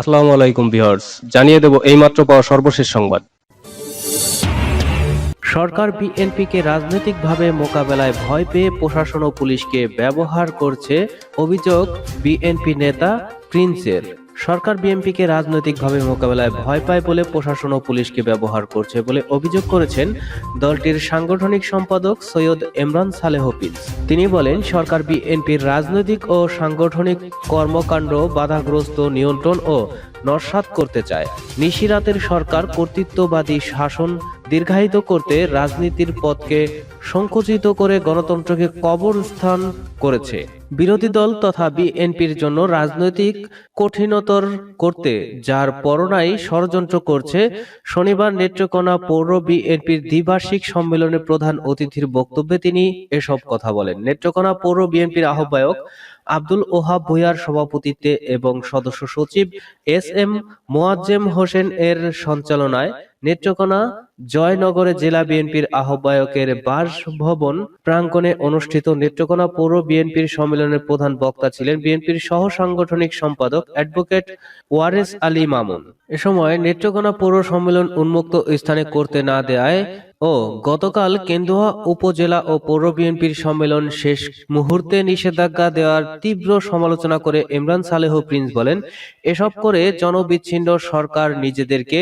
আসসালামু আলাইকুম ভিউয়ার্স, জানিয়ে দেব এইমাত্র পাওয়া সর্বশেষ সংবাদ। সরকার বিএনপিকে রাজনৈতিকভাবে মোকাবেলায় ভয় পেয়ে প্রশাসন ও পুলিশকে ব্যবহার করছে অভিযোগ বিএনপি নেতা প্রিন্সের। সরকার বিএনপিকে রাজনৈতিকভাবে মোকাবেলায় ভয় পায় বলে প্রশাসন ও পুলিশকে ব্যবহার করছে বলে অভিযোগ করেছেন দলটির সাংগঠনিক সম্পাদক সৈয়দ ইমরান সালেহ পিস তিনি বলেন, সরকার বিএনপির রাজনৈতিক ও সাংগঠনিক কর্মকাণ্ড বাধাগ্রস্ত নিয়ন্ত্রণ ও নস্বাত করতে চায়। নিশিরাতের সরকার কর্তৃত্ববাদী শাসন দীর্ঘায়িত করতে রাজনীতির পথকে সংকুচিত করে গণতন্ত্রকে কবরস্থান করেছে। বিরোধী দল তথা বিএনপির জন্য রাজনৈতিক কঠিনতর করতে, যার পরনাই ষড়যন্ত্র করছে, শনিবার নেত্রকোনা পৌর বিএনপির দ্বিবার্ষিক সম্মেলনে প্রধান অতিথির বক্তব্যে তিনি এসব কথা বলেন। নেত্রকোনা পৌর বিএনপির আহ্বায়ক আব্দুল ওহাব ভুইয়ার সভাপতিত্বে এবং সদস্য সচিব এস এম মোয়াজ্জেম হোসেন এর সঞ্চালনায় নেত্রকোনা জয়নগরে জেলা বিএনপির আহ্বায়কের বাসভবন প্রাঙ্গণে অনুষ্ঠিত নেত্রকোনা পৌর বিএনপির সম্মেলনের প্রধান বক্তা ছিলেন বিএনপির সহ সাংগঠনিক সম্পাদক অ্যাডভোকেট ওয়ারেস আলী মামুন। এ সময় নেত্রকোনা পৌর সম্মেলন উন্মুক্ত স্থানে করতে না দেয়ায় ও গতকাল কেন্দুয়া উপজেলা ও পৌর বিএনপির সম্মেলন শেষ মুহূর্তে নিষেধাজ্ঞা দেওয়ার তীব্র সমালোচনা করে ইমরান সালেহ প্রিন্স বলেন, এসব করে জনবিচ্ছিন্ন সরকার নিজেদেরকে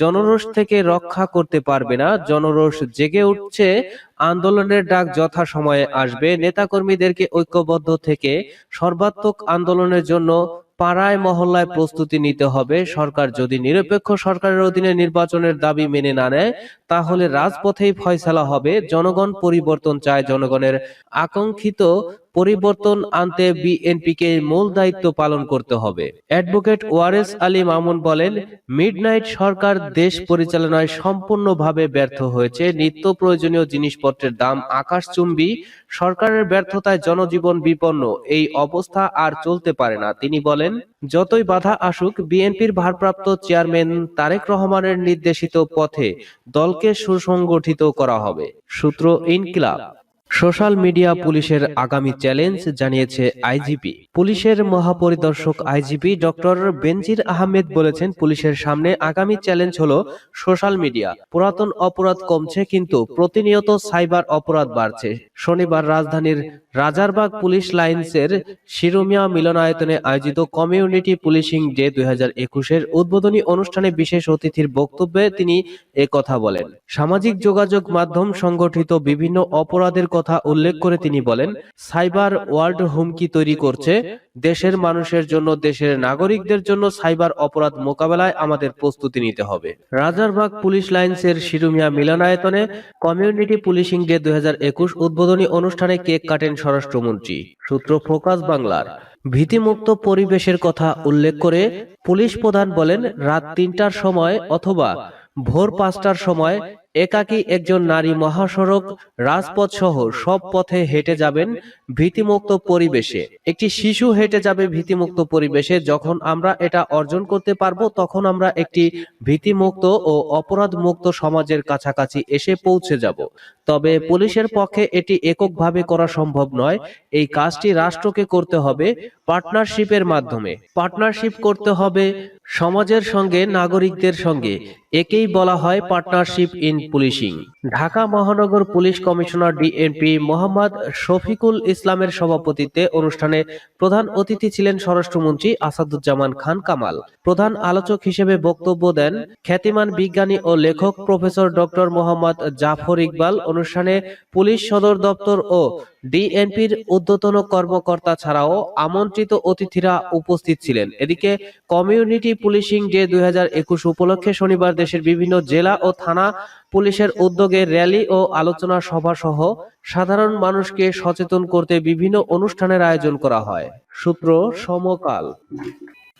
জনরোষ থেকে রক্ষা করতে পারবে না। জনরোষ জেগে উঠছে, আন্দোলনের ডাক যথা সময়ে আসবে। নেতাকর্মীদেরকে ঐক্যবদ্ধ থেকে সর্বাত্মক আন্দোলনের জন্য পাড়ায় মহল্লায় প্রস্তুতি নিতে হবে। সরকার যদি নিরপেক্ষ সরকারের অধীনে নির্বাচনের দাবি মেনে না নেয়, তাহলে রাজপথেই ফয়সালা হবে। জনগণ পরিবর্তন চায় জনগণের। আকাঙ্ক্ষিত পরিবর্তন আনতে বিএনপিকে মূল দায়িত্ব পালন করতে হবে। অ্যাডভোকেট ওয়ারেস আলী মামুন বলেন, মিডনাইট সরকার দেশ পরিচালনায় সম্পূর্ণভাবে ব্যর্থ হয়েছে। নিত্য প্রয়োজনীয় জিনিসপত্রের দাম আকাশচুম্বী। সরকারের ব্যর্থতায় জনজীবন বিপন্ন। এই অবস্থা আর চলতে পারে না। তিনি বলেন, যতই বাধা আসুক, বিএনপির ভারপ্রাপ্ত চেয়ারম্যান তারেক রহমানের নির্দেশিত পথে দলকে সুসংগঠিত করা হবে। সূত্র ইনকিলাব সোশ্যাল মিডিয়া পুলিশের আগামী চ্যালেঞ্জ জানিয়েছে আইজিপি। পুলিশের মহাপরিদর্শক আইজিপি ডক্টর বেনজির আহমেদ বলেছেন, পুলিশের সামনে আগামী চ্যালেঞ্জ হলো সোশ্যাল মিডিয়া। পুরাতন অপরাধ কমছে কিন্তু প্রতিনিয়ত সাইবার অপরাধ বাড়ছে। শনিবার রাজধানীর রাজারবাগ পুলিশ লাইন্সের শিরোমিয়া মিলনায়তনে আয়োজিত কমিউনিটি পুলিশিং ডে দুই হাজার একুশের উদ্বোধনী অনুষ্ঠানে বিশেষ অতিথির বক্তব্যে তিনি কথা বলেন। সামাজিক যোগাযোগ মাধ্যম সংগঠিত বিভিন্ন অপরাধের কথা উল্লেখ করে তিনি বলেন সাইবার ওয়ার্ল্ড হুমকি তৈরি করছে দেশের মানুষের জন্য দেশের নাগরিকদের জন্য সাইবার অপরাধ মোকাবেলায় আমাদের প্রস্তুতি নিতে হবে। রাজারবাগ পুলিশ লাইন্সের শিরুমিয়া মিলনায়তনে কমিউনিটি পুলিশিং ডে দু হাজার একুশ উদ্বোধনী অনুষ্ঠানে কেক কাটেন স্বরাষ্ট্রমন্ত্রী। সূত্র ফোকাস বাংলার। ভীতিমুক্ত পরিবেশের কথা উল্লেখ করে পুলিশ প্রধান বলেন রাত তিনটার সময় অথবা ভোর পাঁচটার সময় একাকী একজন নারী মহাসড়ক রাজপথ সহ সব পথে হেঁটে যাবেন ভীতিমুক্ত পরিবেশে। একটি শিশু হেঁটে যাবে ভীতিমুক্ত পরিবেশে, যখন আমরা এটা অর্জন করতে পারব, তখন আমরা একটি ভীতিমুক্ত ও অপরাধ মুক্ত সমাজের কাছাকাছি এসে পৌঁছে যাব। তবে পুলিশের পক্ষে এটি এককভাবে করা সম্ভব নয়। এই কাজটি রাষ্ট্রকে করতে হবে। পার্টনারশিপের মাধ্যমে। পার্টনারশিপ করতে হবে সমাজের সঙ্গে, নাগরিকদের সঙ্গে। একেই বলা হয় পার্টনারশিপ ইন পুলিশিং। ঢাকা মহানগর police commissioner DNP Mohammad Shafiqul ইসলামের সভাপতিত্বে অনুষ্ঠানে প্রধান অতিথি ছিলেন স্বরাষ্ট্রমন্ত্রী আসাদুজ্জামান খান কামাল। প্রধান আলোচক হিসেবে বক্তব্য দেন খ্যাতিমান বিজ্ঞানী ও লেখক প্রফেসর ডক্টর মোহাম্মদ জাফর ইকবাল। অনুষ্ঠানে পুলিশ সদর দপ্তর ও ডিএনপির ঊর্ধ্বতন কর্মকর্তা ছাড়াও আমন্ত্রিত অতিথিরা উপস্থিত ছিলেন। এদিকে কমিউনিটি পুলিশিং ডে দুই হাজার একুশ উপলক্ষে শনিবার দেশের বিভিন্ন জেলা ও থানা পুলিশের উদ্যোগে র্যালি ও আলোচনা সভা সহ সাধারণ মানুষকে সচেতন করতে বিভিন্ন অনুষ্ঠানের আয়োজন করা হয়। সূত্র সমকাল।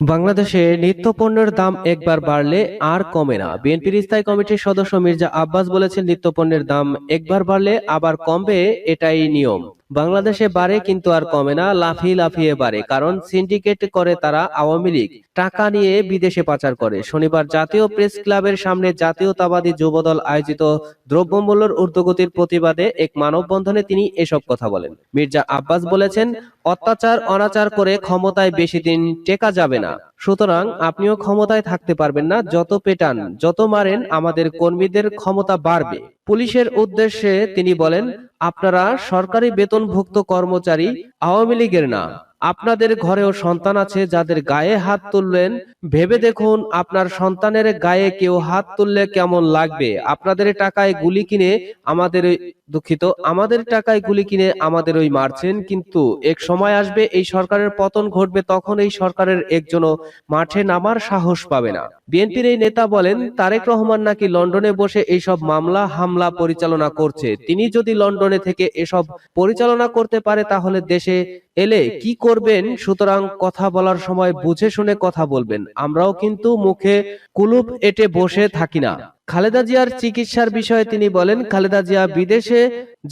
বাংলাদেশে নিত্যপণ্যের দাম একবার বাড়লে আর কমে না। বিএনপির স্থায়ী কমিটির সদস্য মির্জা আব্বাস বলেছেন নিত্যপণ্যের দাম একবার বাড়লে আবার কমবে এটাই নিয়ম। বাংলাদেশে বাড়ে কিন্তু আর কমে না লাফিয়ে লাফিয়ে বাড়ে। কারণ সিন্ডিকেট করে তারা আওয়ামী লীগ। টাকা নিয়ে বিদেশে পাচার করে। শনিবার জাতীয় প্রেস ক্লাবের সামনে জাতীয়তাবাদী যুবদল আয়োজিত দ্রব্যমূল্যের ঊর্ধ্বগতির প্রতিবাদে এক মানববন্ধনে তিনি এসব কথা বলেন। মির্জা আব্বাস বলেছেন অত্যাচার অনাচার করে ক্ষমতায় বেশি দিন টেকা যাবে না। সুতরাং আপনিও ক্ষমতায় থাকতে পারবেন না। যত পেটান যত মারেন আমাদের কর্মীদের ক্ষমতা বাড়বে। পুলিশের উদ্দেশ্যে তিনি বলেন আপনারা সরকারি বেতনভুক্ত কর্মচারী আওয়ামী লীগের না। আপনাদের ঘরেও সন্তান আছে যাদের গায়ে হাত তুললেন। ভেবে দেখুন আপনার সন্তানের গায়ে কেউ হাত তুললে কেমন লাগবে? আপনাদের টাকায় গুলি কিনে আমাদের দুঃখিত আমাদের টাকায় গুলি কিনে আমাদের ওই মারছেন কিন্তু এক সময় আসবে এই সরকারের পতন ঘটবে তখন এই সরকারের একজনও মাঠে নামার সাহস পাবে না। বিএনপির এই নেতা বলেন তারেক রহমান নাকি লন্ডনে বসে এইসব মামলা হামলা পরিচালনা করছে। তিনি যদি লন্ডনে থেকে এসব পরিচালনা করতে পারে তাহলে দেশে এলে কি করবেন? সুতরাং কথা বলার সময় বুঝে শুনে কথা বলবেন। আমরাও কিন্তু মুখে কুলুপ এটে বসে থাকি না। খালেদা জিয়ার চিকিৎসার বিষয়ে তিনি বলেন, খালেদা জিয়া বিদেশে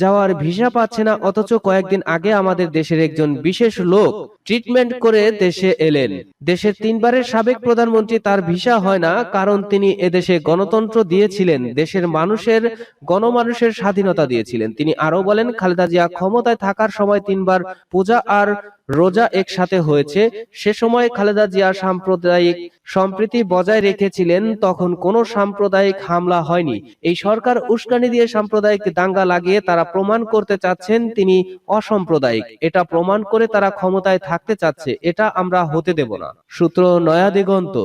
যাওয়ার ভিসা পাচ্ছে না, অথচ কয়েকদিন আগে আমাদের দেশের একজন বিশেষ লোক ট্রিটমেন্ট করে দেশে এলেন। দেশের তিনবারের সাবেক প্রধানমন্ত্রী তার ভিসা হয় না, কারণ তিনি এদেশে গণতন্ত্র দিয়েছিলেন, দেশের মানুষের গণমানুষের স্বাধীনতা দিয়েছিলেন। তিনি আরও বলেন, খালেদা জিয়া ক্ষমতায় থাকার সময় তিনবার পূজা আর রোজা একসাথে হয়েছে, সে সময় খালেদা জিয়া সাম্প্রদায়িক সম্প্রীতি বজায় রেখেছিলেন, তখন কোনো সাম্প্রদায়িক হামলা হয়নি। এই সরকার উস্কানি দিয়ে সাম্প্রদায়িক দাঙ্গা লাগিয়ে তারা প্রমাণ করতে চাচ্ছেন তিনি অসাম্প্রদায়িক। এটা প্রমাণ করে তারা ক্ষমতায় থাকতে চাচ্ছে, এটা আমরা হতে দেব না। সূত্র নয়া দিগন্ত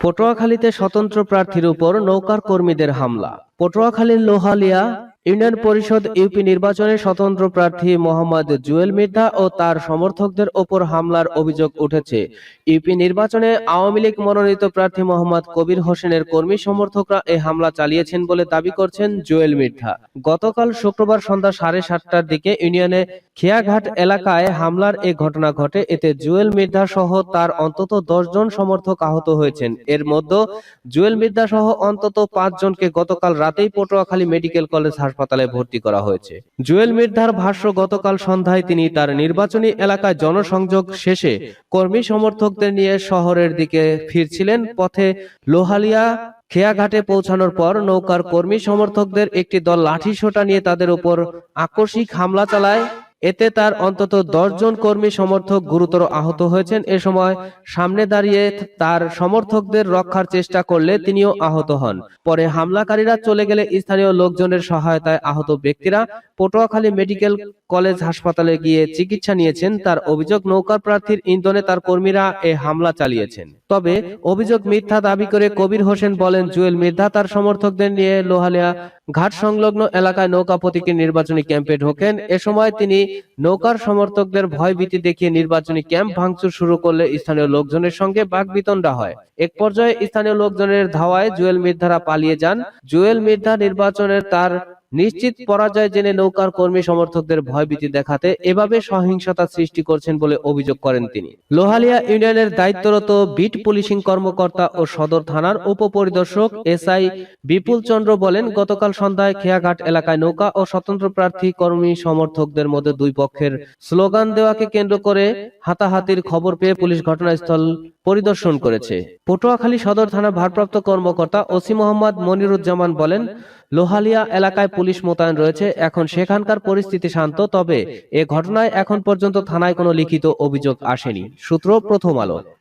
পটুয়াখালীতে স্বতন্ত্র প্রার্থীর উপর নৌকার কর্মীদের হামলা। পটুয়াখালীর লোহালিয়া ইউনিয়ন পরিষদ ইউপি নির্বাচনে স্বতন্ত্র প্রার্থী মোহাম্মদ জুয়েল মির্ধা ও তার সমর্থকদের ওপর হামলার অভিযোগ উঠেছে। ইউপি নির্বাচনে আওয়ামী লীগ মনোনীত প্রার্থী মোহাম্মদ কবির হোসেনের কর্মী সমর্থকরা এই হামলা চালিয়েছেন বলে দাবি করছেন জুয়েল মির্ধা গতকাল শুক্রবার সন্ধ্যা সাড়ে সাতটার দিকে ইউনিয়নে খেয়াঘাট এলাকায় হামলার এ ঘটনা ঘটে। এতে জুয়েল মির্ধা সহ তার অন্তত দশ জন সমর্থক আহত হয়েছেন। এর মধ্যে জুয়েল মির্ধা সহ অন্তত পাঁচ জনকে গতকাল রাতেই পটুয়াখালী মেডিকেল কলেজ হাসপাতালে ভর্তি করা হয়েছে। জুয়েল মির্ধার ভাষ্য, গতকাল সন্ধ্যায় তিনি তার নির্বাচনী এলাকায় জনসংযোগ শেষে কর্মী সমর্থকদের নিয়ে শহরের দিকে ফিরছিলেন। পথে লোহালিয়া খেয়াঘাটে পৌঁছানোর পর নৌকার কর্মী সমর্থকদের একটি দল লাঠি সোটা নিয়ে তাদের উপর আকস্মিক হামলা চালায়। এতে তার অন্তত জন কর্মী সমর্থক গুরুতর আহত হয়েছেন। এ সময় সামনে দাঁড়িয়ে তার সমর্থকদের রক্ষার চেষ্টা করলে তিনিও আহত হন। পরে হামলাকারীরা চলে গেলে স্থানীয় লোকজনের সহায়তায় আহত ব্যক্তিরা পটুয়াখালী মেডিকেল কলেজ হাসপাতালে গিয়ে চিকিৎসা নিয়েছেন। তার অভিযোগ নৌকার প্রার্থীর ইন্ধনে তার কর্মীরা এ হামলা চালিয়েছেন। তবে অভিযোগ মিথ্যা দাবি করে কবির হোসেন বলেন, জুয়েল মির্ধা তার সমর্থকদের নিয়ে লোহালিয়া ঘাট সংলগ্ন এলাকায় নৌকা প্রতীকের নির্বাচনী ক্যাম্পে ঢোকেন। এ সময় তিনি নৌকার সমর্থকদের ভয়ভীতি দেখিয়ে নির্বাচনী ক্যাম্প ভাঙচুর শুরু করলে স্থানীয় লোকজনের সঙ্গে বাকবিতণ্ডা হয়। এক পর্যায়ে স্থানীয় লোকজনের ধাওয়ায় জুয়েল মির্ধারা পালিয়ে যান। জুয়েল মির্ধা নির্বাচনের তার নিশ্চিত পরাজয় জেনে নৌকার কর্মী সমর্থকদের ভয়ভীতি দেখাতে এভাবে সহিংসতা সৃষ্টি করছেন বলে অভিযোগ করেন তিনি। লোহালিয়া ইউনিয়নের দায়িত্বরত বিট পুলিশিং কর্মকর্তা ও সদর থানার উপপরিদর্শক এসআই বিপুল চন্দ্র বলেন, গতকাল সন্ধ্যায় খেয়াঘাট এলাকায় নৌকা ও স্বতন্ত্র প্রার্থী কর্মী সমর্থকদের মধ্যে দুই পক্ষের স্লোগান দেওয়াকে কেন্দ্র করে হাতাহাতির খবর পেয়ে পুলিশ ঘটনাস্থল পরিদর্শন করেছে। পটুয়াখালী সদর থানা ভারপ্রাপ্ত কর্মকর্তা ওসি মোহাম্মদ মনিরুজ্জামান বলেন লোহালিয়া এলাকায় পুলিশ মোতায়েন রয়েছে। এখন সেখানকার পরিস্থিতি শান্ত, তবে এ ঘটনায় এখন পর্যন্ত থানায় কোনো লিখিত অভিযোগ আসেনি। সূত্র প্রথম আলো।